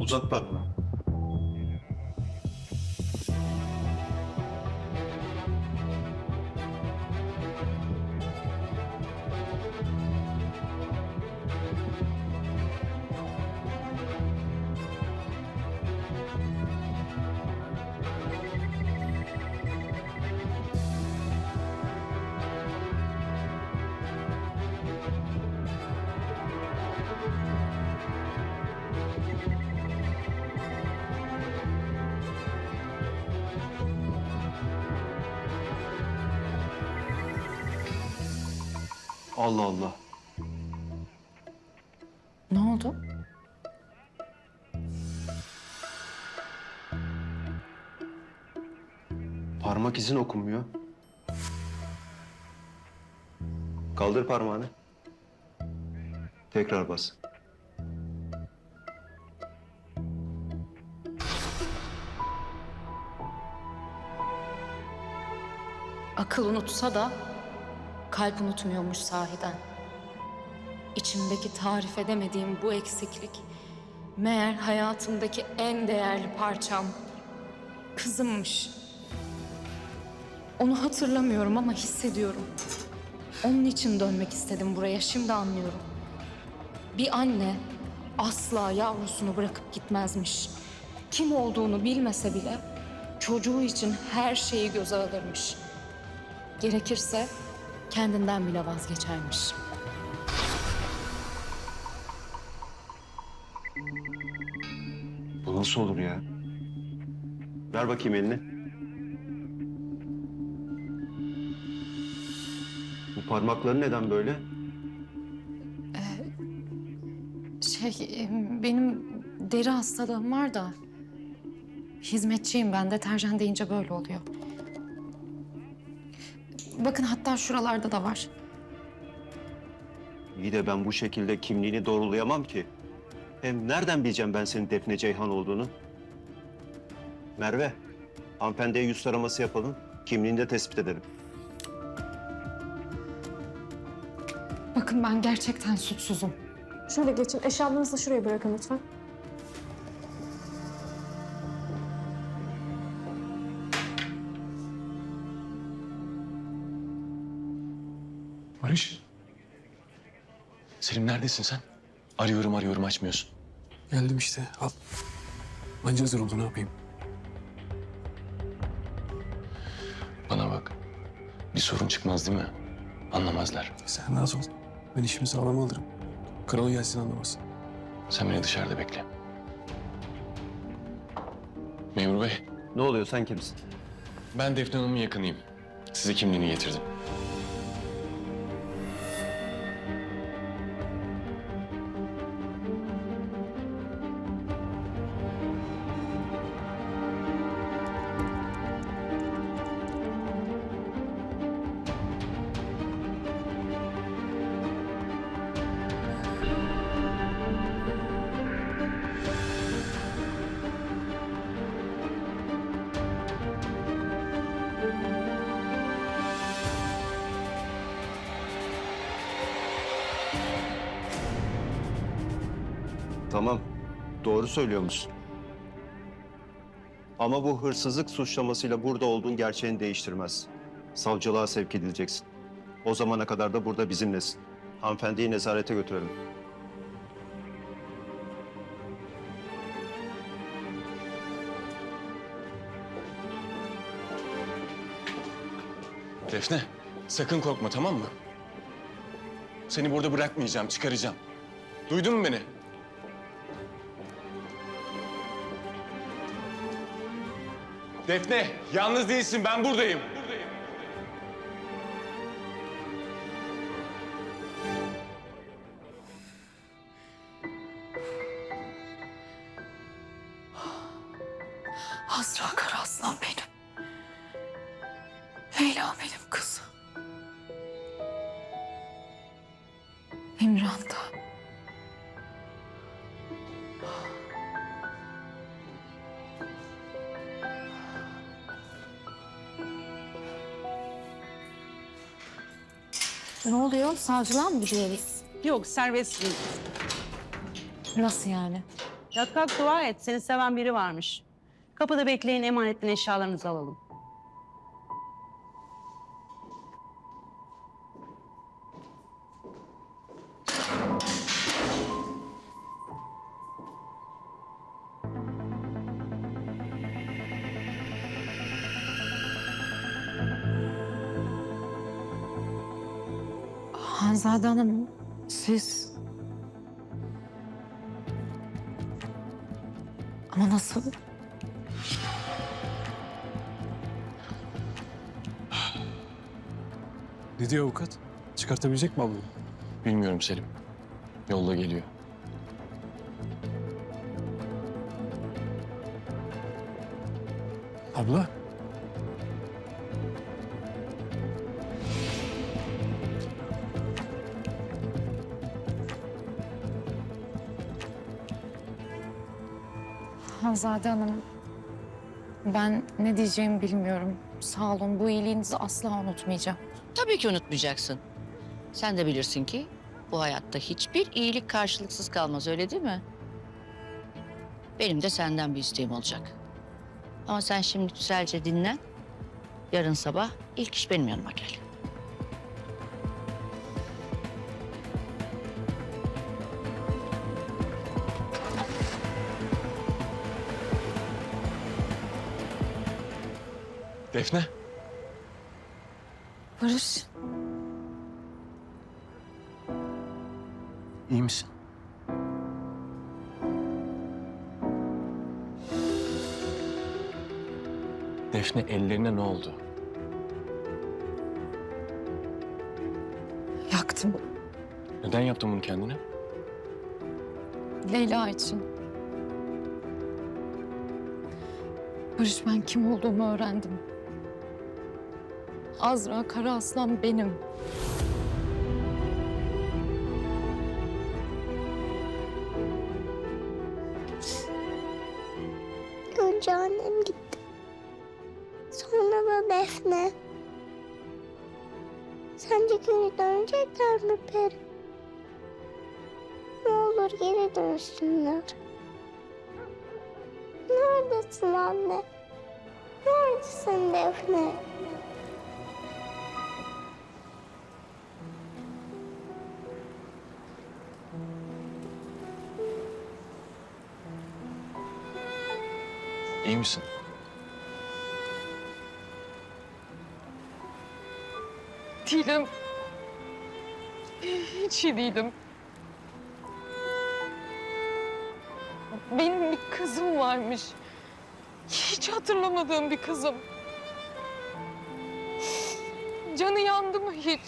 Uzat parmağı. Allah Allah. Ne oldu? Parmak izin okunmuyor. Kaldır parmağını. Tekrar bas. Akıl unutsa da kalp unutmuyormuş sahiden. İçimdeki tarif edemediğim bu eksiklik meğer hayatımdaki en değerli parçam kızımmış. Onu hatırlamıyorum ama hissediyorum. Onun için dönmek istedim buraya. Şimdi anlıyorum. Bir anne asla yavrusunu bırakıp gitmezmiş. Kim olduğunu bilmese bile çocuğu için her şeyi göze alırmış. Gerekirse kendinden bile vazgeçermiş. Bu nasıl olur ya? Ver bakayım elini. Bu parmakları neden böyle? Şey, e, benim deri hastalığım var da hizmetçiyim ben. Deterjan deyince böyle oluyor. Bakın hatta şuralarda da var. İyi de ben bu şekilde kimliğini doğrulayamam ki. Hem nereden bileceğim ben senin Defne Ceyhan olduğunu? Merve, hanımefendiye yüz taraması yapalım. Kimliğini de tespit edelim. Bakın ben gerçekten suçsuzum. Şöyle geçin. Eşyalarınızı da şuraya bırakın lütfen. Selim neredesin sen? Arıyorum arıyorum açmıyorsun. Geldim işte. Al. Anca hazır oldu ne yapayım? Bana bak. Bir sorun çıkmaz değil mi? Anlamazlar. Sen rahat ol. Ben işimi sağlam alırım. Kral gelsin anlamasın. Sen beni dışarıda bekle. Memur Bey, Ne oluyor sen kimsin? ben Defne Hanım'ın yakınıyım. Size kimliğini getirdim. Tamam, doğru söylüyormuşsun. Ama bu hırsızlık suçlamasıyla burada olduğun gerçeğini değiştirmez. Savcılığa sevk edileceksin. O zamana kadar da burada bizimlesin. Hanımefendiyi nezarete götürelim. Defne, sakın korkma tamam mı? Seni burada bırakmayacağım, çıkaracağım. Duydun mu beni? Defne, yalnız değilsin. Ben buradayım. Azra Karaslan benim. Leyla benim kızım. İmran da. Ne oluyor? Savcılığa mı gidiyoruz? Yok serbest değil. Nasıl yani? Yat kalk dua et. Seni seven biri varmış. Kapıda bekleyin emanetli eşyalarınızı alalım. Hanzade Hanım, siz... Ama nasıl? Ne diyor avukat? Çıkartabilecek mi ablayı? Bilmiyorum Selim. Yolda geliyor. Abla? Hanzade Hanım, ben ne diyeceğimi bilmiyorum. Sağ olun, bu iyiliğinizi asla unutmayacağım. Tabii ki unutmayacaksın. Sen de bilirsin ki bu hayatta hiçbir iyilik karşılıksız kalmaz öyle değil mi? Benim de senden bir isteğim olacak. Ama sen şimdi güzelce dinlen. Yarın sabah ilk iş benim yanıma gel. Defne. Barış, iyi misin? Defne ellerine ne oldu? yaktım. Neden yaptın bunu kendine? Leyla için. Barış ben kim olduğumu öğrendim. Azra Kara Aslan benim. Önce annem gitti. Sonra da Defne. Sence geri dönecekler mi Peri? Ne olur geri dönsünler. Neredesin anne? Neredesin Defne? Misin? Değilim. Hiç iyi değilim. Benim bir kızım varmış. Hiç hatırlamadığım bir kızım. Canı yandı mı hiç?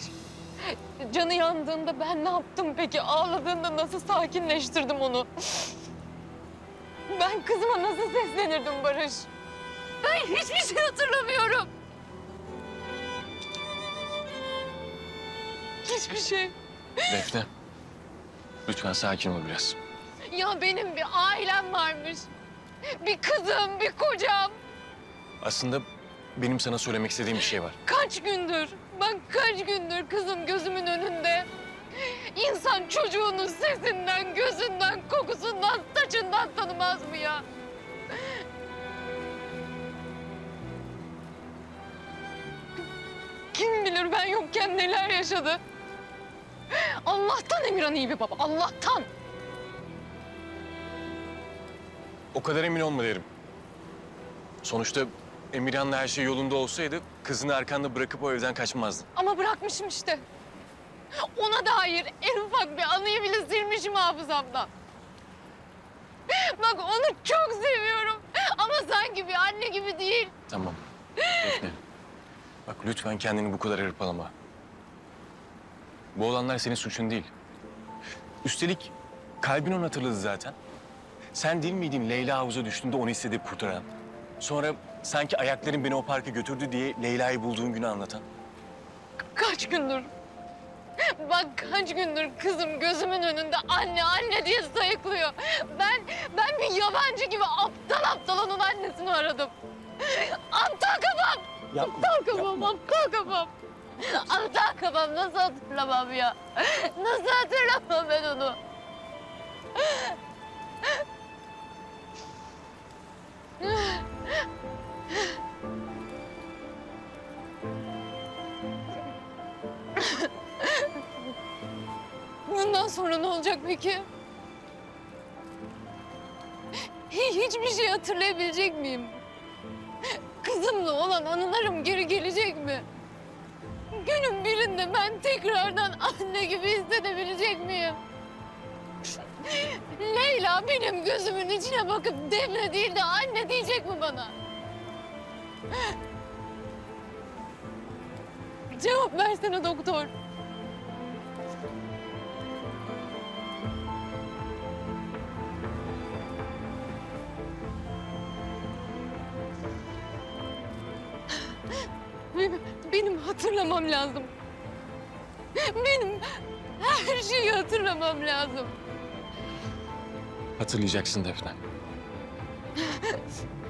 Canı yandığında ben ne yaptım peki? Ağladığında nasıl sakinleştirdim onu? Ben kızıma nasıl seslenirdim Barış? Ben hiçbir şey hatırlamıyorum. Hiçbir şey. Defne. Lütfen sakin ol biraz. Ya benim bir ailem varmış. Bir kızım, bir kocam. Aslında benim sana söylemek istediğim bir şey var. Kaç gündür, ben kaç gündür kızım gözümün önünde. İnsan çocuğunun sesinden, gözünden, kokusundan, saçından tanımaz mı ya? Kim bilir ben yokken neler yaşadı. Allah'tan Emirhan iyi bir baba, Allah'tan. O kadar emin olma derim. Sonuçta Emirhan'la her şey yolunda olsaydı kızını arkanda bırakıp o evden kaçmazdın. Ama bırakmışım işte. Ona dair en ufak bir anıyı bile silmişim hafızamdan. Bak onu çok seviyorum. Ama sanki bir anne gibi değil. Tamam. Defne. Bak lütfen kendini bu kadar hırpalama. Bu olanlar senin suçun değil. Üstelik kalbin onu hatırladı zaten. Sen değil miydin Leyla havuza düştüğünde onu hissedip kurtaran? Sonra sanki ayakların beni o parka götürdü diye Leyla'yı bulduğun günü anlatan. Kaç gündür. Bak kaç gündür kızım gözümün önünde anne anne diye sayıklıyor. Ben ben bir yabancı gibi aptal aptal onun annesini aradım. Aptal kafam. aptal kafam, aptal kafam. Aptal kafam nasıl hatırlamam ya? Nasıl hatırlamam ben onu? Sonra ne olacak peki? Hiçbir şey hatırlayabilecek miyim? Kızımla olan anılarım geri gelecek mi? Günün birinde ben tekrardan anne gibi hissedebilecek miyim? Leyla benim gözümün içine bakıp Defne değil de anne diyecek mi bana? Cevap versene doktor. Benim hatırlamam lazım. Benim her şeyi hatırlamam lazım. Hatırlayacaksın Defne.